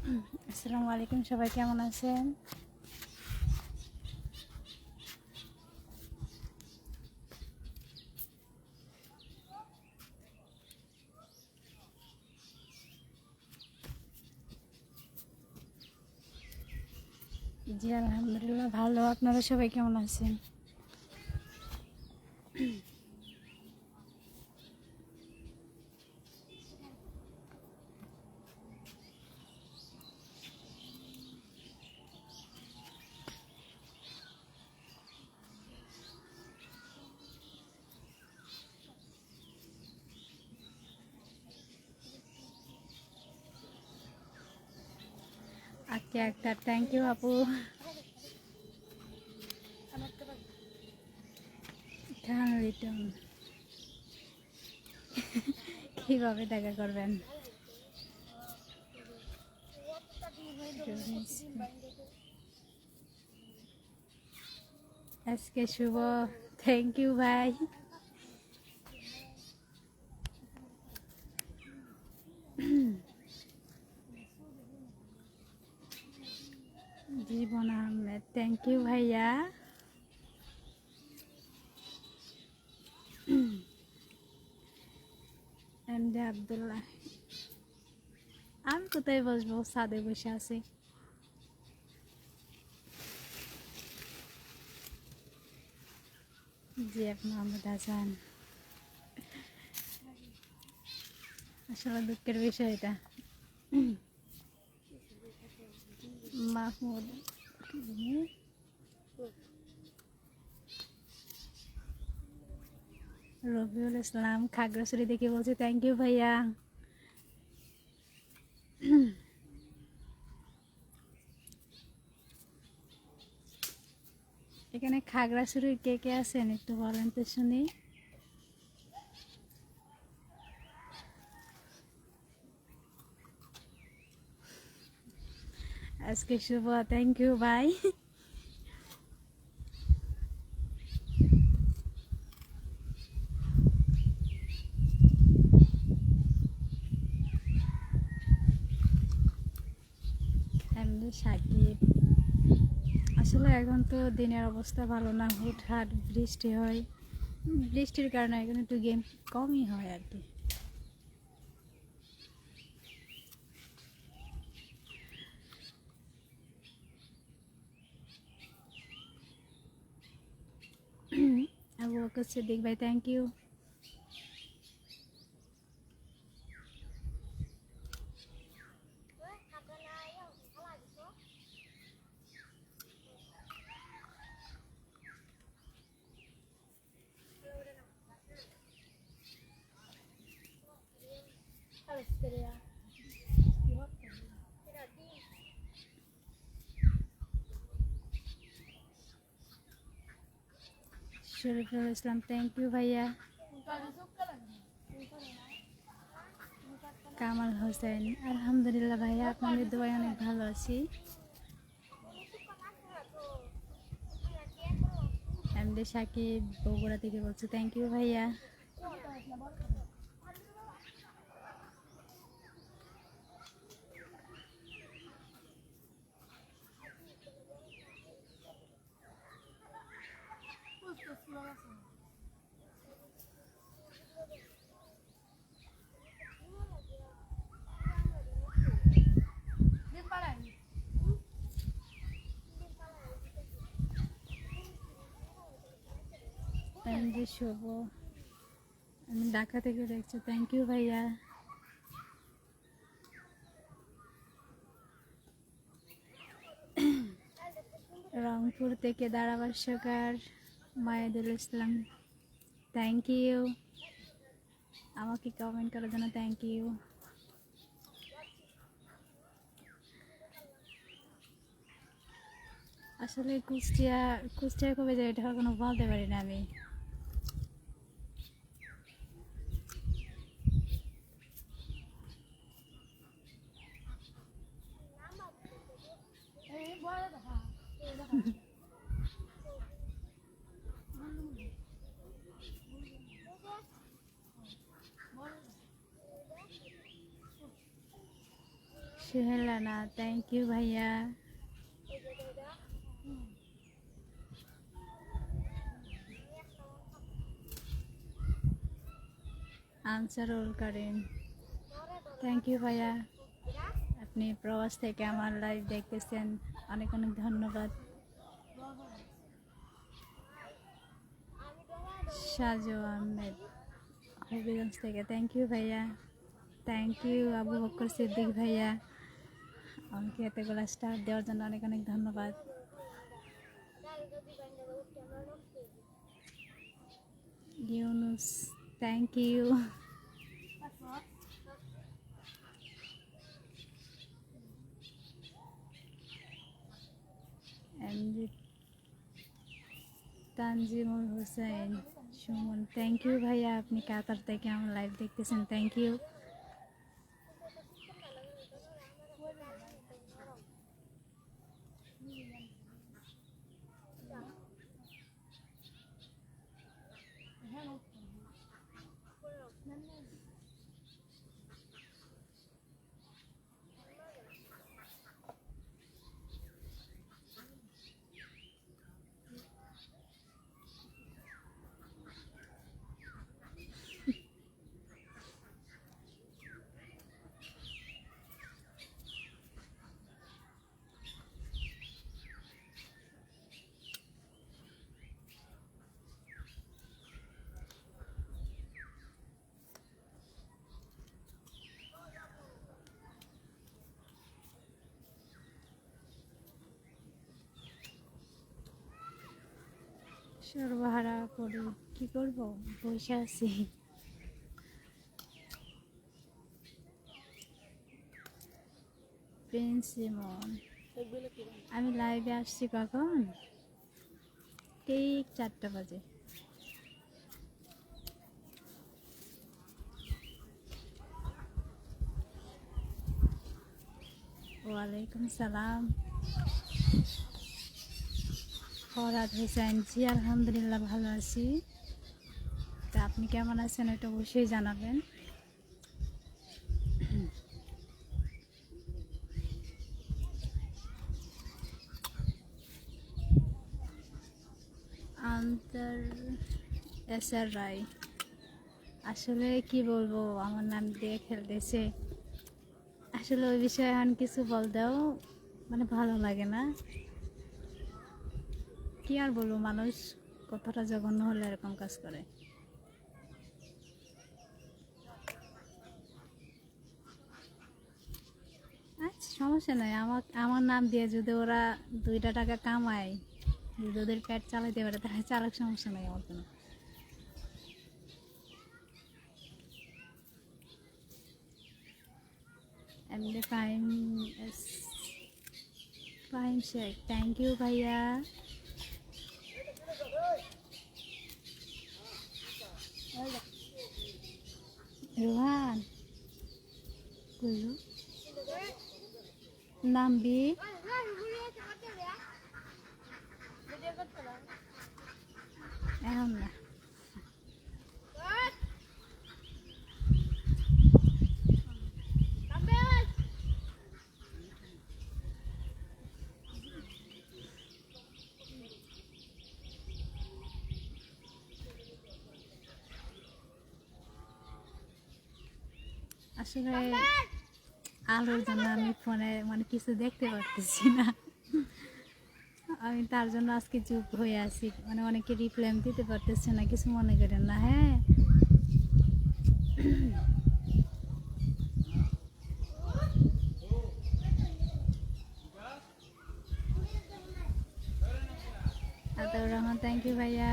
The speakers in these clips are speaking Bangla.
আসসালামু আলাইকুম সবাই কেমন আছেন? জি আলহামদুলিল্লাহ ভালো। আপনারা সবাই কেমন আছেন আজকে একটা থ্যাংক ইউ আপু কীভাবে দেখা করবেন? আজকে শুভ। থ্যাংক ইউ ভাই জীবন আহমেদ থ্যাংক ইউ ভাইয়া এমডি আবদুল্লাহ আমি কোথায় বসবো ছাদে বসে আছি জি এক মোহাম্মদ হাসান আসলে দুঃখের বিষয় এটা মাহমুদ রবিউল ইসলাম খাগড়াছড়ি দেখে বলছে থ্যাংক ইউ ভাইয়া. এখানে খাগড়াছড়ির কে কে আছেন একটু বলেন তো শুনি। আজকে শুভ থ্যাংক ইউ ভাই এমনি সাকিব আসলে এখন তো দিনের অবস্থা ভালো না, হুটহাট বৃষ্টি হয়। বৃষ্টির কারণে এখন একটু গেম কমই হয় আর কি। আবু বকর সিদ্দিক ভাই thank you Shariful Islam thank you ভাইয়া। কামাল হোসেন, আলহামদুলিল্লাহ ভাইয়া, আপনাদের দোয়ায় অনেক ভালো আছি। এমডি সাকিব বগুড়া থেকে বলছি থ্যাংক ইউ ভাইয়া। এমডি শুভ আমি ঢাকা থেকে দেখছি। থ্যাংক ইউ ভাইয়া। রংপুর থেকে সরকার মায়েদুল ইসলাম থ্যাংক ইউ আমাকে কমেন্ট করার জন্য থ্যাংক ইউ আসলে কুষ্টিয়া কুষ্টিয়া কবে যাই এটা কোনো বলতে পারি না আমি। সুহেলানা থ্যাংক ইউ ভাইয়া আনসারুল করিম থ্যাংক ইউ ভাইয়া আপনি প্রবাস থেকে আমার লাইভ দেখতেছেন অনেক অনেক ধন্যবাদ সাজু আহমেদ হবিগঞ্জ থেকে থ্যাংক ইউ ভাইয়া থ্যাংক ইউ আবু বকর সিদ্দিক ভাইয়া আমাকে এতগুলো স্টার দেওয়ার জন্য অনেক অনেক ধন্যবাদ Yunus thank you Tanjimul Hossain Sumon thank you ভাইয়া আপনি কাতার থেকে আমার লাইভ দেখতেছেন থ্যাংক ইউ সর্বহারা করি, কি করব? বসে আছি। আমি লাইভে আসছি কখন? ঠিক চারটা বাজে। ওয়ালাইকুম সালাম। ফরাদ হোসেন জি আলহামদুলিল্লাহ ভালো আছি। তা আপনি কেমন আছেন ওইটা অবশ্যই জানাবেন। Antor S R Roy. আসলে কি বলব, আমার নাম দিয়ে খেলতেছে। আসলে ওই বিষয়ে এখন কিছু বলতেও মানে ভালো লাগে না। কি আর বলব, মানুষ কতটা জঘন্য হলে এরকম কাজ করে। আচ্ছা সমস্যা নাই। আমার আমার নাম দিয়ে যদি ওরা দুইটা টাকা কামায়, যদি ওদের পেট চালাইতে পারে, তাহলে চালাক সমস্যা নাই আমার কোনো ফাইম ফাইম শেখ। থ্যাংক ইউ ভাইয়া। রোহান নামবি এখন না আসলে আলোর জন্য আমি ফোনে মানে কিছু দেখতে পারতেছি না। আমি তার জন্য আজকে চুপ হয়ে আছি। মানে অনেকে রিপ্লাই দিতে পারতেছে না কিছু মনে করেন না হ্যাঁ? আতাউর রহমান থ্যাংক ইউ ভাইয়া।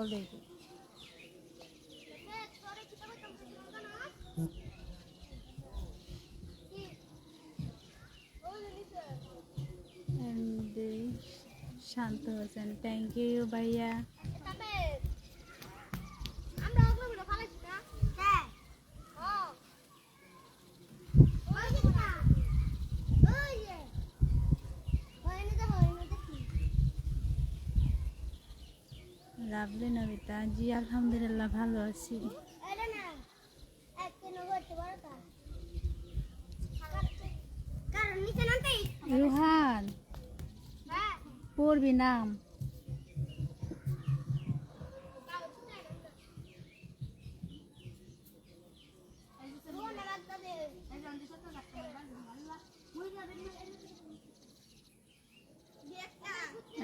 এটা আবার কল দেখি And this- Shanto Hossain thank you ভাইয়া আমরা ওগুলো ভিডিও ফালাইছি না হ্যাঁ ও ওই যে না ওই যে হয়নি তো হয়নি তো কি লাভলি নবিতা জি আলহামদুলিল্লাহ ভালো আছি। রুহান পড়বি নাম।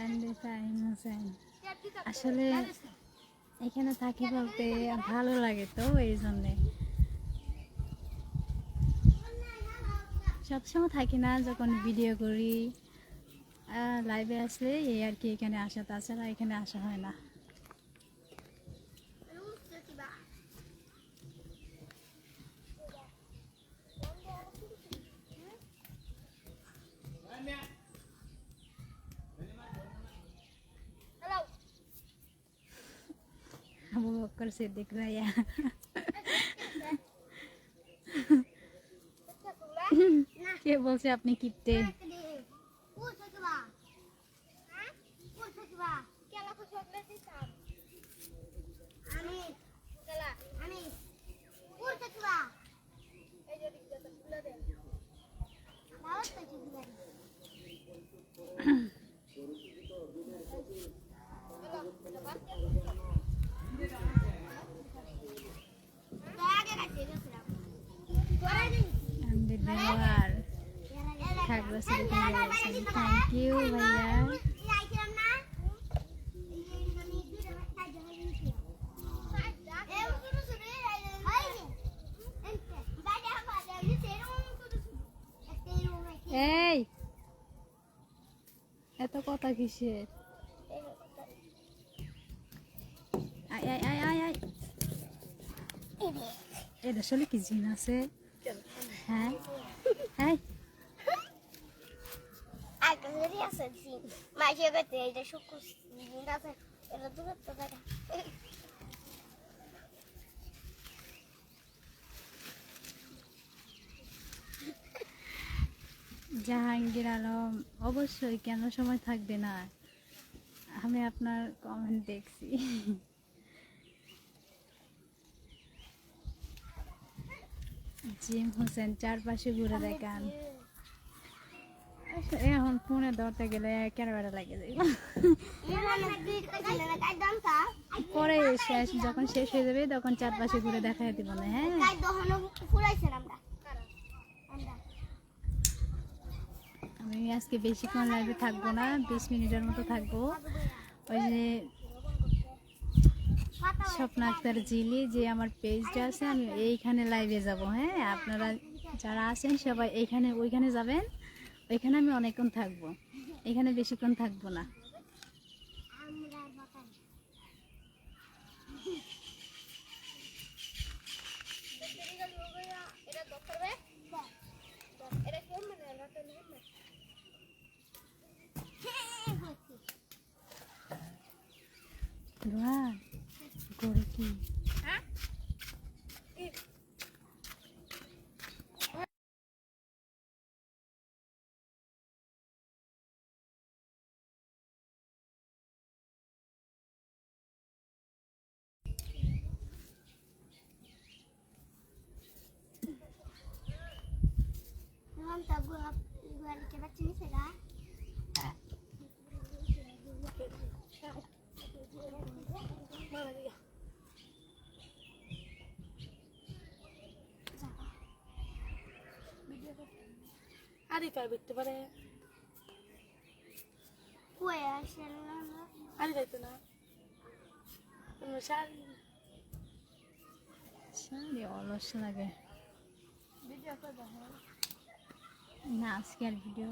এমডি ফাহিম হোসেন আসলে এখানে থাকি বলতে ভালো লাগে তো এই জন্যে সবসময় থাকি না, যখন ভিডিও করি লাইভে আসলে এই আর কি, এখানে আসা, তাছাড়া এখানে আসা হয় না। আবু বক্কর সিদ্দিক ভাইয়া না কে বলছে আপনি কিপটে আমাদের দেওয়ার থাকব থ্যাংক ইউ ভাইয়া এই এত কথা কিসের? আয় আয় আয় আয় আয়। এটা আসলে কি জিন আছে? হ্যাঁ? শুকুর আছে এটা দূরত্ব দেখা জাহাঙ্গীর আলম অবশ্যই কেন সময় থাকবে না? আমি আপনার কমেন্ট দেখছি। জিম হোসেন চারপাশে ঘুরে দেখান। এখন ফোনে ধরতে গেলে কেরাবেড়া লাগে যাবে পরে শেষ, যখন শেষ হয়ে যাবে, তখন চারপাশে ঘুরে দেখাই দিব না হ্যাঁ? আমি আজকে বেশিক্ষণ লাইভে থাকব না, বিশ মিনিটের মতো থাকব। ওই যে স্বপ্ন আক্তার জিলি, যে আমার পেজটা আছে, আমি এইখানে লাইভে যাব হ্যাঁ? আপনারা যারা আছেন সবাই এইখানে, ওইখানে যাবেন। ওইখানে আমি অনেকক্ষণ থাকব। এখানে বেশিক্ষণ থাকব না রোহা করে কি আরে পাই বুঝতে পারে। আরে যাইতো না। শাড়ি শাড়ি অলস লাগে। ভিডিও করে দেখো না আজকে আর ভিডিও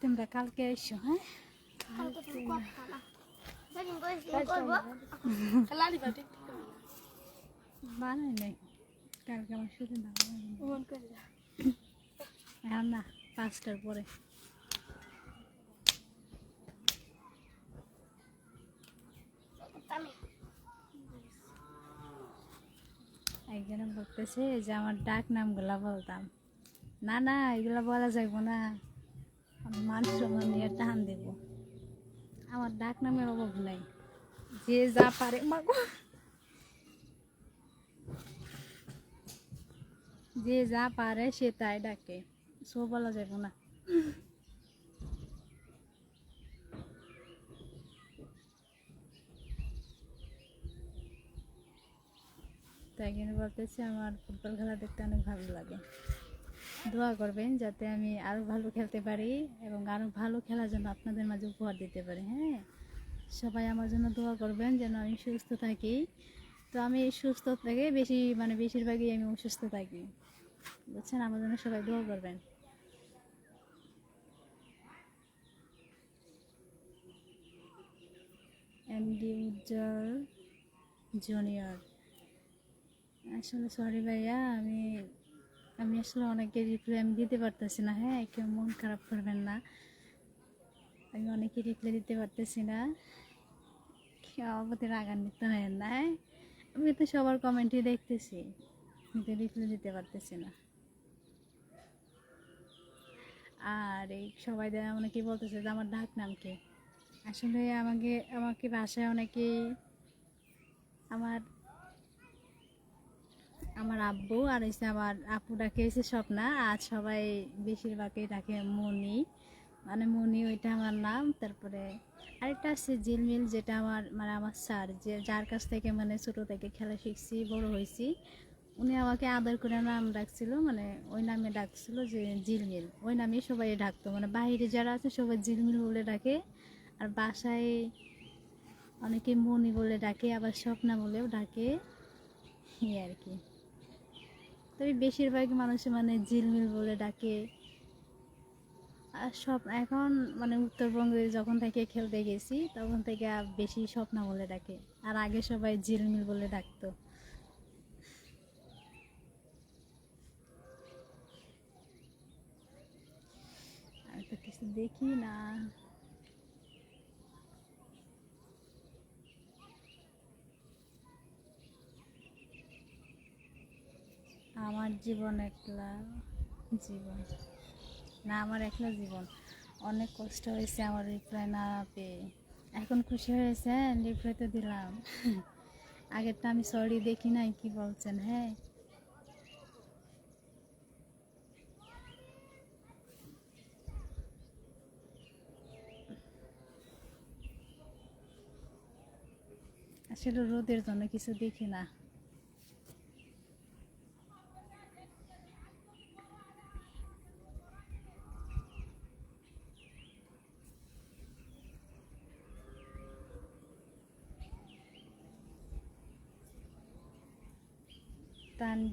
তোমরা কালকে এসো হ্যাঁ? বানাই নাই। কালকে আমার শুধু না করে এখন না পাঁচটার পরে। আমি একজনে বলতেছে যে আমার ডাক নামগুলা বলতাম। না না, এগুলা বলা যাইব না। আমি মান নিয়ে টান দেব। আমার ডাক নামের অভাব নাই। যে যা পারে, মাগো। যে যা পারে, সে তাই ডাকে। সো বলা যাইব না। তাই জন্য বলতেছি আমার ফুটবল খেলা দেখতে অনেক ভালো লাগে। দোয়া করবেন যাতে আমি আরও ভালো খেলতে পারি এবং আরও ভালো খেলার জন্য আপনাদের মাঝে উপহার দিতে পারি হ্যাঁ? সবাই আমার জন্য দোয়া করবেন যেন আমি সুস্থ থাকি। তো আমি সুস্থ থেকে বেশি মানে বেশিরভাগই আমি অসুস্থ থাকি। বুঝছেন? আমার জন্য সবাই দোয়া করবেন। MD Ujjwal junior. আসলে সরি ভাইয়া, আমি আমি আসলে অনেকে রিপ্লাই আমি দিতে পারতেছি না হ্যাঁ? কেউ মন খারাপ করবেন না। আমি অনেকে রিপ্লাই দিতে পারতেছি না। প্রতি রাগান্বিত হয় না হ্যাঁ? আমি তো সবার কমেন্টই দেখতেছি, কিন্তু রিপ্লাই দিতে পারতেছি না। আর এই সবাই দেয় অনেকে বলতেছে যে, আমার ডাক নাম কি? আসলে আমাকে আমাকে বাসায় অনেকেই, আমার আমার আব্বু আর হচ্ছে আমার আপু ডাকে হচ্ছে স্বপ্না, আর সবাই বেশিরভাগই ডাকে মনি মানে মনি ওইটা আমার নাম, তারপরে আরেকটা আছে ঝিলমিল যেটা আমার মানে আমার স্যার, যে যার কাছ থেকে মানে ছোটো থেকে খেলা শিখছি, বড় হয়েছি, উনি আমাকে আদর করে নাম ডাকছিল মানে ওই নামে ডাকছিল যে ঝিলমিল ওই নামে সবাই ডাকতো মানে বাইরে যারা আছে সবাই ঝিলমিল বলে ডাকে, আর বাসায় অনেকে মনি বলে ডাকে, আবার স্বপ্না বলেও ডাকে, এই আর কি। তবে বেশিরভাগ মানুষ মানে ঝিলমিল বলে ডাকে। আর সব, এখন মানে উত্তরবঙ্গে যখন থেকে খেলতে গেছি, তখন থেকে আর বেশি স্বপ্ন বলে ডাকে। আর আগে সবাই ঝিলমিল বলে ডাকতো। আমি তো কিছু দেখি না। আমার জীবন একলা জীবন। না, আমার একলা জীবন। অনেক কষ্ট হয়েছে আমার রিপ্লাই না পেয়ে। এখন খুশি হয়েছে রিপ্লাই তো দিলাম। আগেরটা আমি সরি দেখি নাই, কি বলছেন হ্যাঁ? আসলে রোদের জন্য কিছু দেখি না।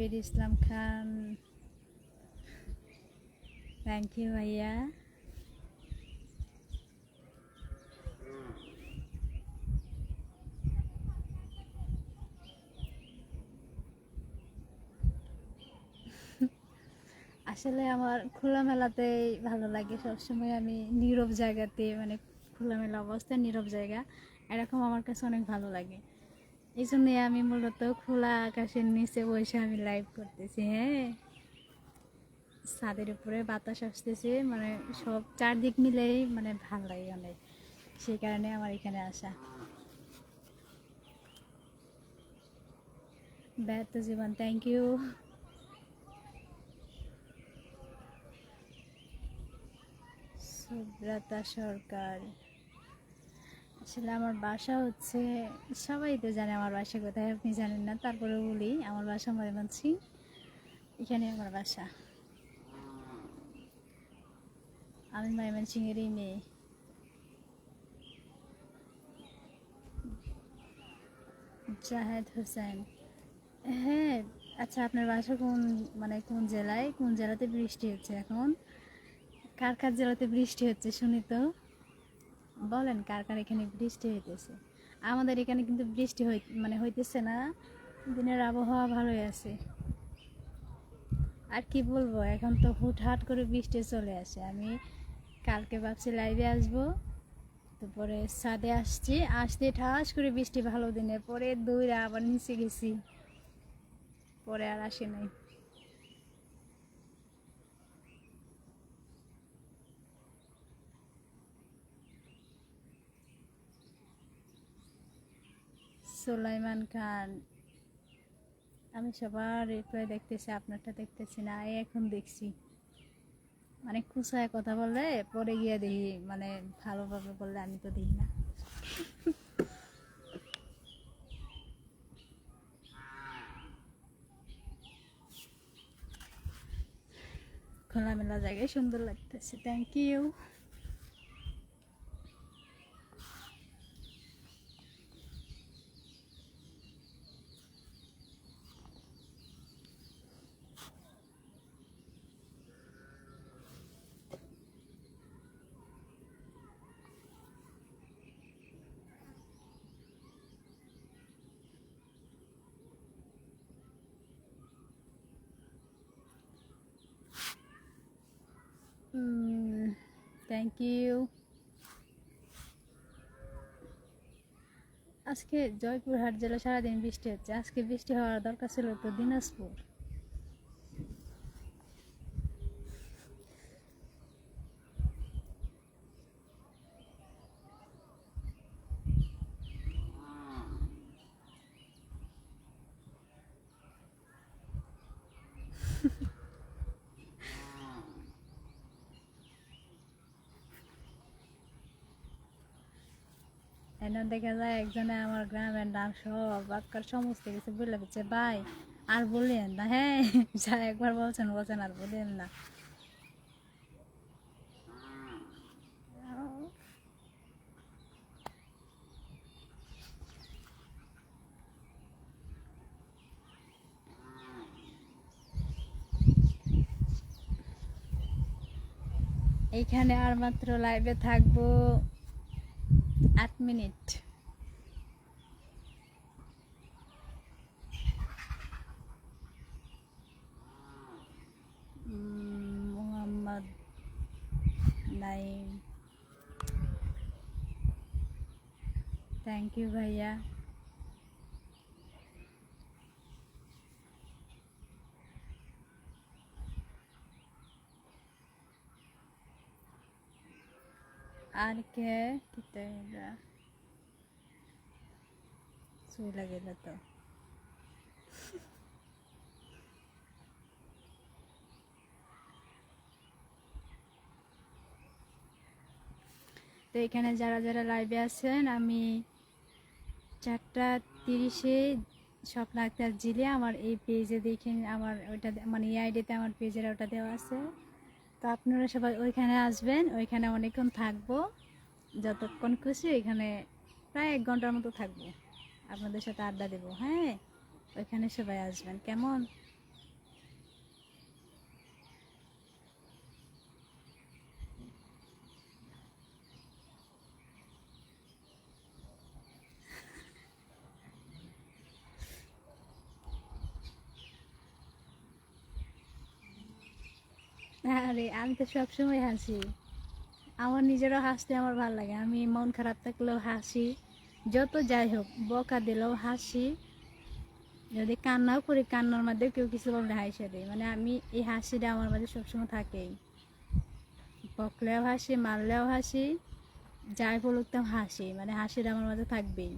তানবীর ইসলাম খান। থ্যাংক ইউ ভাইয়া। আসলে আমার খোলামেলাতেই ভালো লাগে। সবসময় আমি নীরব জায়গাতে মানে খোলামেলা অবস্থায় নীরব জায়গা। এরকম আমার কাছে অনেক ভালো লাগে। এই জন্যই আমি মূলত খোলা আকাশের নিচে বসে আমি লাইভ করতেছি হ্যাঁ? ছাদের উপরে বাতাস আসতেছে মানে সব চারদিক মিলেই মানে ভালো লাগে অনেক। সেই কারণে আমার এখানে আসা। ব্যর্থ জীবন থ্যাংক ইউ সুব্রতা সরকার। আসলে আমার বাসা হচ্ছে, সবাই তো জানে আমার বাসা কোথায়, আপনি জানেন না তারপরে বলি, আমার বাসা ময়মনসি এখানে আমার বাসা। আমি ময়মনসিংহেরই মেয়ে। জাহেদ হোসেন। হ্যাঁ আচ্ছা আপনার বাসা কোন মানে কোন জেলায়? কোন জেলাতে বৃষ্টি হচ্ছে এখন? কার কার জেলাতে বৃষ্টি হচ্ছে, শুনি তো। বলেন কার কার এখানে বৃষ্টি হইতেছে? আমাদের এখানে কিন্তু বৃষ্টি হই মানে হইতেছে না। দিনের আবহাওয়া ভালোই আছে। আর কি বলব, এখন তো হুটহাট করে বৃষ্টি চলে আসে। আমি কালকে ভাবছি লাইভে আসব, তারপরে ছাদে আসছি, আসতে ঠাস করে বৃষ্টি ভালো দিনে, পরে দৌড়ে আবার নিচে গেছি। পরে আর আসে নাই। সুলাইমান খান। আমি সবার রিপ্লাই দেখতেছি, আপনারটা দেখতেছি না, এই এখন দেখছি। মানে খুচায় কথা বললে পরে গিয়ে দেখি মানে ভালোভাবে বললে আমি তো দেখি না। খোলামেলা জায়গায় সুন্দর লাগতেছে। থ্যাংক ইউ থ্যাংক ইউ আজকে জয়পুরহাট জেলা সারাদিন বৃষ্টি হচ্ছে। আজকে বৃষ্টি হওয়ার দরকার ছিল তো দিনাজপুর। দেখা যায় একজনে আমার গ্রামের নাম সব বাক্কার সমস্ত কিছু বলে দিচ্ছে, ভাই, আর বললেন না। হ্যাঁ যা একবার বলছেন বলছেন আর বললেন না। এইখানে আর মাত্র লাইভে থাকব। আট মিনিট উম, মোহাম্মদ নাইম থ্যাংক ইউ ভাইয়া আর কে কিতে চলে গেল তো তো এখানে যারা যারা লাইভে আছেন আমি চারটা তিরিশে স্বপ্ন আক্তার জিলে আমার এই পেজে দেখে আমার ওইটা মানে এই আইডিতে আমার পেজের ওটা দেওয়া আছে তো আপনারা সবাই ওইখানে আসবেন, ওইখানে অনেকক্ষণ থাকব। যতক্ষণ খুশি ওইখানে প্রায় এক ঘণ্টার মতো থাকব। আপনাদের সাথে আড্ডা দেবো হ্যাঁ? ওইখানে সবাই আসবেন। কেমন? আরে, আমি তো সবসময় হাসি। আমার নিজেরও হাসতে আমার ভালো লাগে। আমি মন খারাপ থাকলেও হাসি। যত যাই হোক, বকা দিলেও হাসি। যদি কান্নাও করি, কান্নার মধ্যে কেউ কিছু বললে হাসি দিই মানে আমি এই হাসিটা আমার মাঝে সবসময় থাকেই। বকলেও হাসি, মারলেও হাসি, যাই বলুক তো হাসি। মানে হাসিটা আমার মাঝে থাকবেই।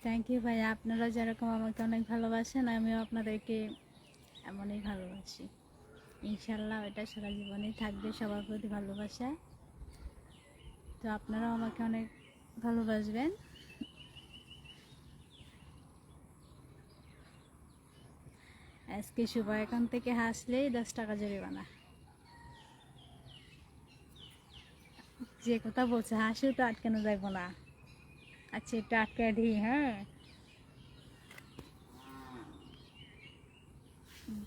থ্যাংক ইউ ভাইয়া। আপনারা যেরকম আমাকে অনেক ভালোবাসেন, আমিও আপনাদেরকে এমনই ভালোবাসি। ইনশাল্লাহ এটা সারা জীবনেই থাকবে সবার প্রতি ভালোবাসা। তো আপনারাও আমাকে অনেক ভালোবাসবেন। আজকে শুভ এখান থেকে হাসলেই দশ টাকা জরিমানা। যে কথা বলছে, হাসিও তো আটকানো যাইব না। আচ্ছা আটকে দিই হ্যাঁ।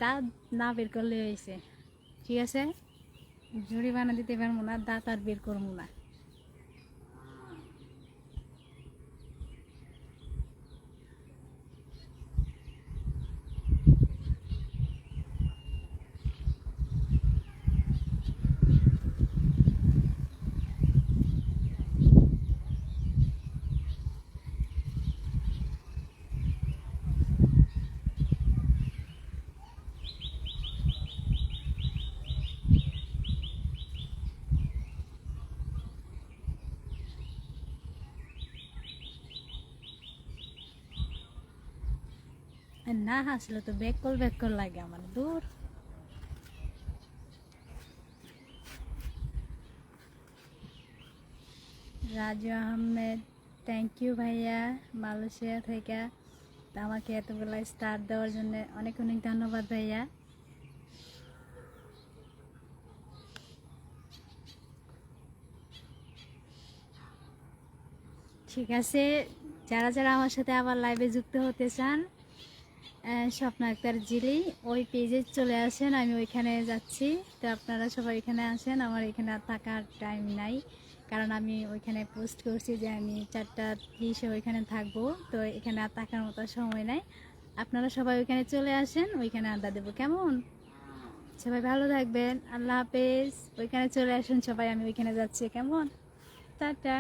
দাঁত না বের করলে হয়েছে। ঠিক আছে? জরিমানা দিতে পারব না, দাঁত আর বের করব না আর না হাসলে তো বেক কল বেক কল লাগে আমার, দূর। রাজু আহমেদ থ্যাংক ইউ ভাইয়া, মালয়েশিয়া থেকে আমাকে এতগুলো স্টার দেওয়ার জন্য অনেক অনেক ধন্যবাদ ভাইয়া। ঠিক আছে, যারা যারা আমার সাথে আবার লাইভে যুক্ত হতে চান স্বপ্ন আক্তার জিলি, ওই পেজে চলে আসেন, আমি ওইখানে যাচ্ছি। তো আপনারা সবাই এখানে আসেন, আমার এখানে থাকার টাইম নাই। কারণ আমি ওইখানে পোস্ট করছি যে আমি চারটা ত্রিশে ওইখানে থাকব, তো এখানে আর থাকার মতো সময় নাই। আপনারা সবাই ওইখানে চলে আসেন, ওইখানে আড্ডা দেবো। কেমন? সবাই ভালো থাকবেন, আল্লাহ হাফেজ। ওইখানে চলে আসুন সবাই, আমি ওইখানে যাচ্ছি। কেমন? টাটা।